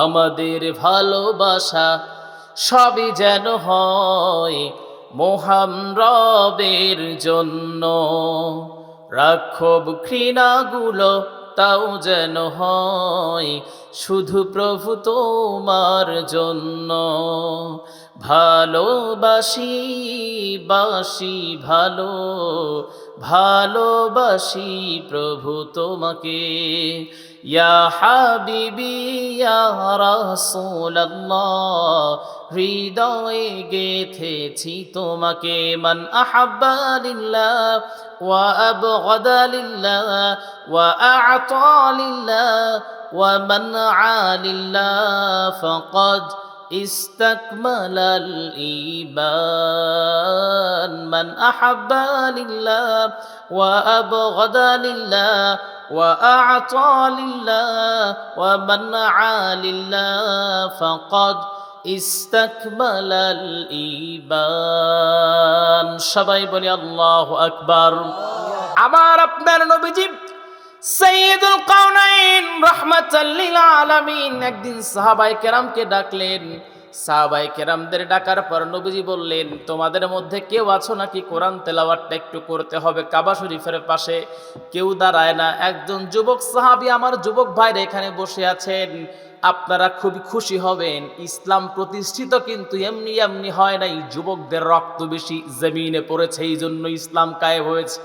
আমাদের ভালোবাসা সবই যেন হয় মোহাম রবের জন্য। রাক্ষব ঘৃণাগুলো তাও যেন হয়, শুধু প্রভু তোমার জন্য। ভালোবাসি, বাসি ভালো, ভালোবাসি প্রভু তোমাকে। ইয়া হাবিবি, ইয়া হৃদয়ে গেথেছি তোমাকে। মান আহাব্বা লিল্লাহ, ওয়া আবগাদা ওয়া আ'তা লিল্লাহ, ওয়া মানআ লিল্লাহ استكمل الإيمان من أحب لله وأبغض لله وأعطى لله ومنع لله فقد استكمل الإيمان সবাই বলি আল্লাহ আকবার আমার আপনার নবীজি সৈয়দুল কাউনাইন রাহমাতাল্লিল আলামিন। একদিন সাহাবায়ে কেরামকে ডাকলেন। সাহাবায়ে কেরামদের ডাকার পর নবীজি বললেন, তোমাদের মধ্যে কেউ আছো নাকি? কোরআন তেলাওয়াতটা একটু করতে হবে কাবা শরীফের পাশে। কেউ দাঁড়ায় না। একজন যুবক সাহাবি আমার যুবক ভাইরা এখানে বসে আছেন। আপনারা খুবই খুশি হবেন। ইসলাম প্রতিষ্ঠিত কিন্তু এমনি এমনি হয় নাই। যুবকদের রক্ত বেশি জমিনে পড়েছে এই জন্য ইসলাম কায়েব হয়েছে।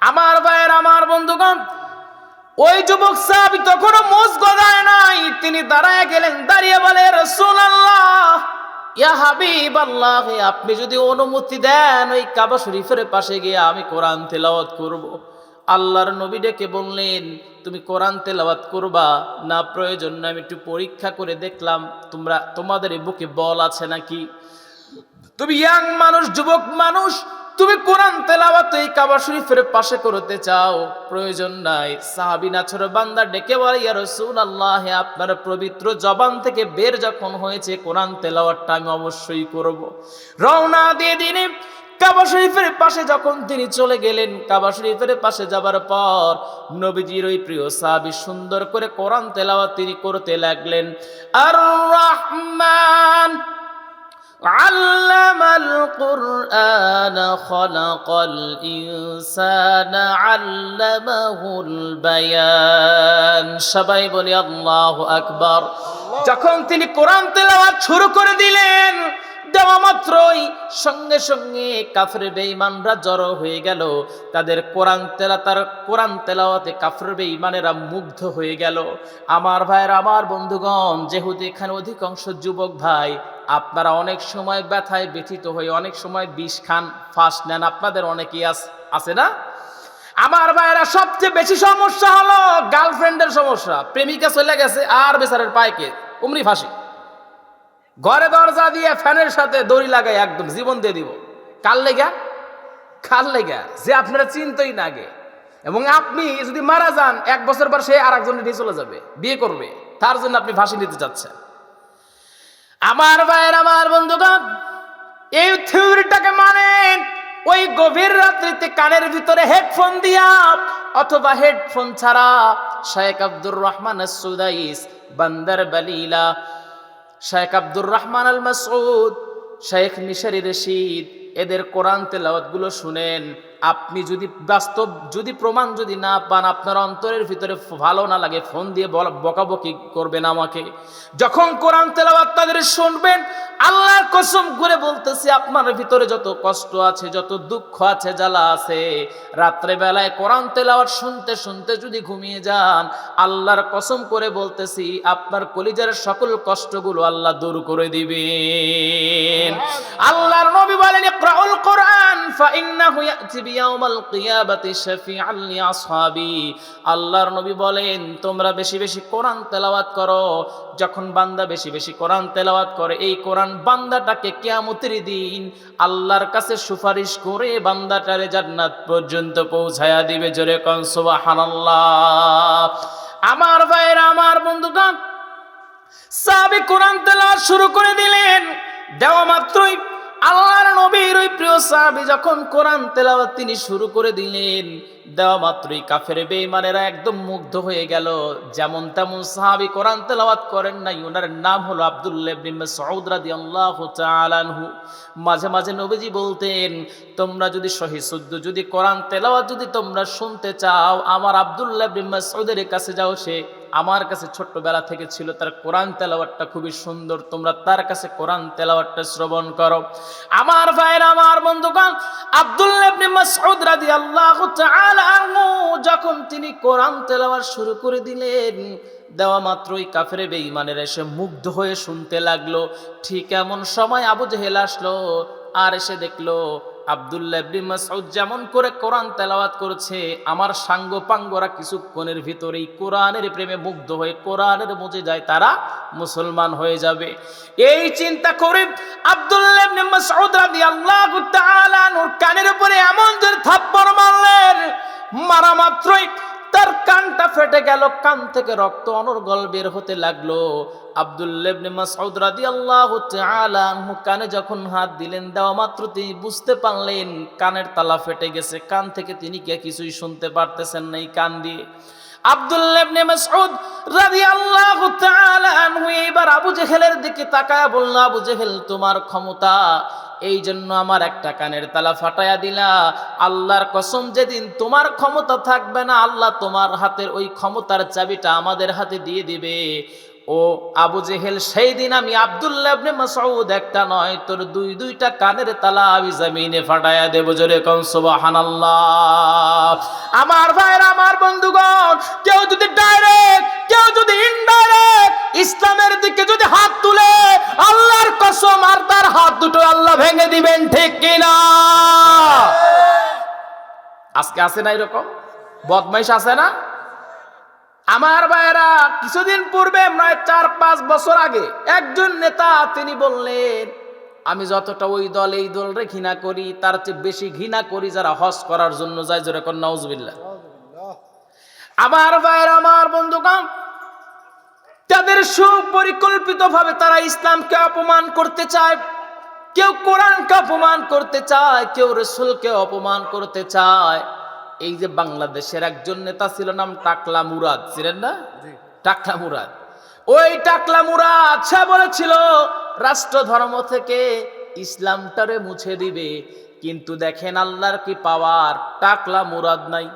আমার ভাইয়ের, আমার বন্ধুগণ, ওই যুবক সাহাবি তখনও মোজ গদায় নাই। তিনি দাঁড়ায় গেলেন, দাঁড়িয়ে বলে রসুল আল্লাহ ইয়া হাবিব আল্লাহ আপনি যদি অনুমতি দেন, ওই কাবা শরীফের পাশে গিয়ে আমি কোরআন তেলাওয়াত করব। আল্লাহর নবী ডেকে বললেন, তুমি কোরআন তেলাওয়াত করবা? না, প্রয়োজন না আমি একটু পরীক্ষা করে দেখলাম, তোমরা, তোমাদের বুকে বল আছে নাকি? তুমি ইয়াং মানুষ, যুবক মানুষ তুমি কোরআন তেলাওয়াত এই কাবা শরীফের পাশে করতে চাও, প্রয়োজন নাই। সাহাবী নাছর বান্দা ডেকে বলে, ইয়া রাসূলুল্লাহ, আপনার পবিত্র জবান থেকে বের যখন হয়েছে কোরআন তেলাওয়াতটা আমি অবশ্যই করব। রওনা দিয়ে দিনে কাবা শরীফের পাশে যখন তিনি চলে গেলেন, কাবা শরীফের পাশে যাবার পর নবীজির ওই প্রিয় সাহাবী সুন্দর করে কোরআন তেলাওয়াত তিনি করতে লাগলেন। আর রহমান علم القرآن خلق الإنسان علمه البيان সবাই বলি আল্লাহু আকবার যখন তিনি কোরআন তেলাওয়াত শুরু করে দিলেন দেওয়া মাত্রই সঙ্গে সঙ্গে কাফের বেঈমানরা জড়ো হয়ে গেল তাদের কোরআন তেলা তার কোরআন তেলাওয়াতে কাফের বেঈমানেরা মুগ্ধ হয়ে গেল আমার ভাইয়ের আমার বন্ধুগণ যেহেতু এখানে অধিকাংশ যুবক ভাই আপনারা অনেক সময় ব্যথায় ব্যথিত হয়ে অনেক সময় বিষ খান, ফাঁস নেন, আপনাদের অনেকেই আছে না? আমার ভাইয়েরা সবচেয়ে বেশি সমস্যা হলো গার্লফ্রেন্ডের সমস্যা। প্রেমিকা চলে গেছে আর বেচারের পায়কে উমরি ফাঁসি। ঘরে দরজা দিয়ে ফ্যানের সাথে দড়ি লাগাই একদম জীবন দিয়ে দিব। কার লেগা? কার লেগা? যে আপনারা চিনতই না আগে। এবং আপনি যদি মারা যান, এক বছর পর সে আর একজন নিয়ে চলে যাবে, বিয়ে করবে। তার জন্য আপনি ফাঁসি নিতে চাচ্ছেন। আমার ভাইয়ের, আমার বন্ধুগণ, এই থিওরিটাকে মানেন, ওই গভীর রাত্রিতে কানের ভিতরে হেডফোন দিয়া, অথবা হেডফোন ছাড়া শেখ আব্দুর রহমান সুদাইস বান্দার বালিলা শেখ আব্দুর রহমান আল মাসউদ শেখ মিশরি রশিদ, এদের কোরআন তেলাওয়াতগুলো শুনেন। আপনি যদি বাস্তব যদি প্রমাণ যদি না পান আপনার অন্তরের ভিতরে ভালো না লাগে ফোন দিয়ে বকাবকি করবেন আমাকে। যখন কোরআন তেলাওয়াত তাদের শুনবেন আল্লাহর কসম করে বলতেছি আপনার ভিতরে যত কষ্ট আছে যত দুঃখ আছে জ্বালা আছে রাত্রে বেলায় কোরআন তেলাওয়াত শুনতে শুনতে যদি ঘুমিয়ে যান আল্লাহর কসম করে বলতেছি আপনার কলিজার সকল কষ্টগুলো আল্লাহ দূর করে দিবেন। আল্লাহর নবী বলেন ইকরাউল কোরআন ফাইন্নাহু ইয়াতি বিয়াউমাল কিয়ামাতি শাফিআন লিআসহাবি। আল্লাহর নবী বলেন, তোমরা বেশি বেশি কোরআন তেলাওয়াত করো। যখন বান্দা বেশি বেশি কোরআন তেলাওয়াত করে, এই কোরআন বান্দাটাকে কিয়ামতের দিন আল্লাহর কাছে সুপারিশ করে বান্দাটারে জান্নাত পর্যন্ত পৌঁছায়া দিবে। জোরে কন, সুবহানাল্লাহ। আমার ভাইরা আমার বন্ধুগণ, সাহাবী কোরআন তেলাওয়াত শুরু করে দিলেন। দেওয়া মাত্রই আল্লাহর নবীর ওই প্রিয় সাহাবি যখন কোরআন তেলাওয়াত তিনি শুরু করে দিলেন, দেওয়া মাত্রই কাফের বেঈমানেরা একদম মুগ্ধ হয়ে গেল। যেমন তেমন সাহাবি কোরআন তেলাওয়াত করেন নাই ওনার নাম হলো আব্দুল্লাহ ইবনে মাসউদ রাদিয়াল্লাহু তাআলা আনহু। মাঝে মাঝে নবীজি বলতেন, তোমরা যদি সহি শুদ্ধ যদি কোরআন তেলাওয়াত যদি তোমরা শুনতে চাও, আমার আব্দুল্লাহ ইবনে মাসউদের কাছে যাও সে। আমার কাছে ছোট্টবেলা থেকে ছিল তার কোরআন তেলাওয়াতটা খুবই সুন্দর। তোমরা তার কাছে কোরআন তেলাওয়াতটা শ্রবণ করো। আমার ভাইরা আমার বন্ধুগণ আব্দুল্লাহ ইবনে মাসউদ রাদিয়াল্লাহু তাআলা আনহু যখন তিনি কোরআন তেলাওয়াত শুরু করে দিলেন, দেওয়া মাত্রই কাফেরে বেঈমানের এসে মুগ্ধ হয়ে শুনতে লাগল। ঠিক এমন সময় আবু জেহেল আসলো আর এসে দেখল আব্দুল্লাহ যেমন করে কোরআন তেলাওয়াত করেছে, আমার সাঙ্গ পাঙ্গরা কিছুক্ষণের ভিতরেই কোরআনের প্রেমে মুগ্ধ হয়ে কোরআনের মজে যায় তারা মুসলমান হয়ে যাবে। এই চিন্তা করে আবদুল্লাহ ইবনে মাসউদ রাদিয়াল্লাহু কানের উপরে গেল, কান থেকে রক্ত অনর্গল বের হতে লাগল। কানে যখন হাত দিলেন, দেওয়া মাত্র তিনি বুঝতে পারলেন, কানের তালা ফেটে গেছে। কান থেকে তিনি কে কিছুই শুনতে পারতেছেন না এই কান দিয়ে। আনহু এবার আবু জেহেলের দিকে তাকায় বলল, আবু জেহেল, তোমার ক্ষমতা এই জন্য আমার একটা কানের তালা ফাটায়া দিলা। আল্লাহর কসম যেদিন তোমার ক্ষমতা থাকবে না, আল্লাহ তোমার হাতের ওই ক্ষমতার চাবিটা আমাদের হাতে দিয়ে দিবে। ও আবু জেহেল, সেই দিন আমি আব্দুল্লাহ ইবনে মাসউদ একটা নয়, তোর দুই দুইটা কানের তালা আমি জমিনে ফাটায়া দেব জোরে কোন, সুবহানাল্লাহ। আমার ভাইর আমার বন্ধুগণ, কেউ যদি ডাইরেক্ট কেউ যদি ইনডাইরেক্ট ইসলামের দিকে যদি হাত তুলে আল্লাহর কসম আর তার হাত দুটো আল্লাহ ভেঙে দিবেন ঠিক কিনা? আজকে আছে না এরকম? বদমাইশ আছে না? আমার ভাইয়েরা কিছুদিন পূর্বে নয় চার পাঁচ বছর আগে একজন নেতা তিনি বললেন আমি যতটা ওই দল এই দল রে ঘৃণা করি তার চেয়ে বেশি ঘৃণা করি যারা হজ করার জন্য যায় যেরকম নওজবিল্লা আমার ভাইয়ের আমার বন্ধুগণ তাদের সুপরিকল্পিত ভাবে তারা ইসলামকে অপমান করতে চায় কেউ কোরআনকে অপমান করতে চায় কেউ রসুলকে অপমান করতে চায়। এই যে বাংলাদেশের একজন নেতা ছিল নাম টাকলা মুরাদ ছিলেন না? টাকলা মুরাদ। ওই টাকলা মুরাদ সে বলেছিল রাষ্ট্র ধর্ম থেকে ইসলামটারে মুছে দিবে কিন্তু দেখেন আল্লাহর কি পাওয়ার টাকলা মুরাদ নাই।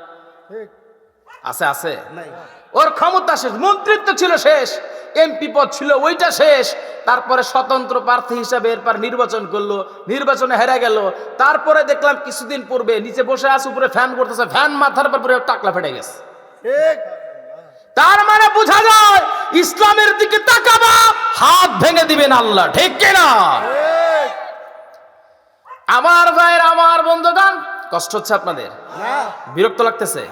আছে আছে? নাই। ওর ক্ষমতা শেষ মন্ত্রিত্ব ছিল শেষ এমপি পদ ছিল ওইটা শেষ। তারপরে স্বতন্ত্র প্রার্থী হিসাবে এরপর নির্বাচন করল নির্বাচনে হেরা গেল। তারপরে দেখলাম কিছুদিন পূর্বে নিচে বসে আছে উপরে ফ্যান করতেছে ফ্যান মাথার উপরে টাকলা ফেটে গেছে। তার মানে বোঝা যায় ইসলামের দিকে তাকাবা হাত ভেঙে দিবেন আল্লাহ ঠিক কিনা? আমার ভাইয়ের আমার বন্ধুগণ কষ্ট হচ্ছে আপনাদের? বিরক্ত লাগতেছে?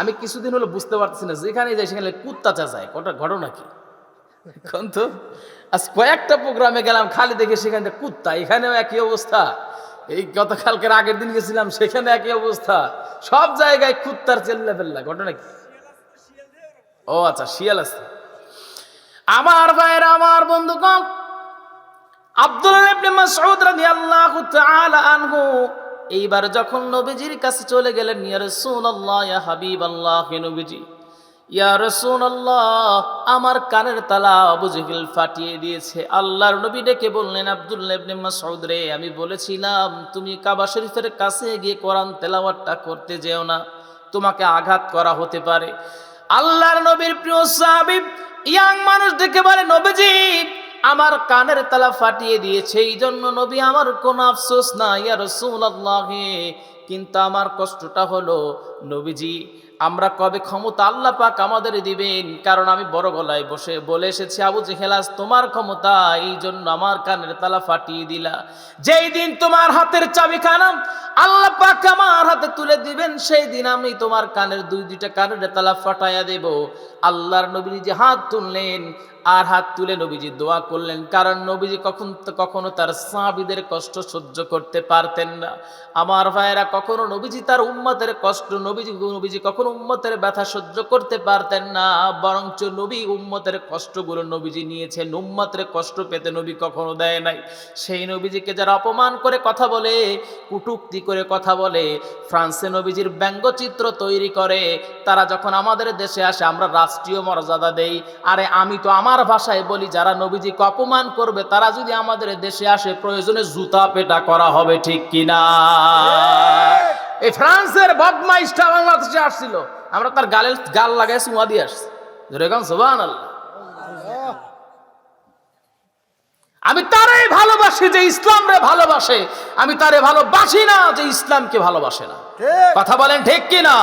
আমি কিছুদিন হলো বুঝতে পারতেছি না, যেখানে যাই সেখানে কুত্তা চাচায়, কটা ঘটনা কি? এখন তো আজ কয়েকটা প্রোগ্রামে গেলাম, খালি দেখে সেখানে কুত্তা, এখানেও একই অবস্থা। এই গতকালকের আগের দিন গেছিলাম, সেখানে একই অবস্থা। সব জায়গায় কুত্তার চেল্লা ফেললা ঘটনা কি? ও আচ্ছা শিয়াল আছে। আমার ভাইয়ের, আমার বন্ধু বন্ধুগণ আব্দুল্লাহ ইবনে মাসউদ রাদিয়াল্লাহু তাআলা আনহু এইবার যখন নবীজির কাছে চলে গেলেন, ইয়া রাসূলুল্লাহ, ইয়া হাবিবাল্লাহ, হে নবীজি, ইয়া রাসূলুল্লাহ, আমার কানের তালা আবু জেহেল ফাটিয়ে দিয়েছে। আল্লাহর নবী ডেকে বললেন, আব্দুল্লাহ ইবনে মাসউদ রে, আমি বলেছিলাম, তুমি কাবা শরীফের কাছে গিয়ে কোরআন তেলাওয়াতটা করতে যেও না, তোমাকে আঘাত করা হতে পারে। আল্লাহর নবীর প্রিয় সাহাবী, ইয়াং মানুষ ডেকে বলে, নবীজি আমার কানের তালা ফাটিয়ে দিয়েছে। এই জন্য নবী আমার কোনো আফসোস না ইয়া রাসূলুল্লাহ। কিন্তু আমার কষ্টটা হলো, নবীজি, আমরা কবে ক্ষমতা আল্লাহ পাক আমাদের দিবেন? কারণ আমি বড় গলায় বসে, বলে এসেছি, আবু জেহেলাস তোমার ক্ষমতা এই জন্য আমার কানের তালা ফাটিয়ে দিলা। যেই দিন তোমার হাতের চাবি খানাম আল্লাহ পাক আমার হাতে তুলে দিবেন, সেই দিন আমি তোমার কানের দুই দুইটা কানের তালা ফাটাইয়া দেব। আল্লাহর নবী যে হাত তুললেন আর হাত তুলে নবীজি দোয়া করলেন। কারণ নবীজি কখন কখনো তার সাহাবিদের কষ্ট সহ্য করতে পারতেন না। আমার ভাইয়েরা, কখনো নবীজি তার উম্মতের কষ্ট, নবীজি নবীজি কখনো উম্মতের ব্যথা সহ্য করতে পারতেন না। বরঞ্চ নবী উম্মতের কষ্টগুলো নবীজি নিয়েছেন। উম্মতের কষ্ট পেতে নবী কখনো দেয় নাই। সেই নবীজিকে যারা অপমান করে কথা বলে, কুটুক্তি করে কথা বলে, ফ্রান্সে নবীজির ব্যঙ্গচিত্র তৈরি করে, তারা যখন আমাদের দেশে আসে, আমরা রাষ্ট্রীয় মর্যাদা দেই। আরে আমি তো আমার ভাষায় বলি যারা নবীজিকে অপমান করবে তারা যদি আমাদের দেশে আসে প্রয়োজনে জুতা পেটা করা হবে ঠিক কিনা? এই ফ্রান্সের বদমাইশটা বাংলাদেশে আসছিল। আমরা তার গালের গাল লাগাই সুমা দিয়ে আসছি। গান সোবান আল্লাহ। আমি তারে ভালোবাসি যে ইসলাম রে ভালোবাসে। আমি তারে ভালোবাসি না যে ইসলামকে ভালোবাসে না। কথা বলেন ঠিক কি না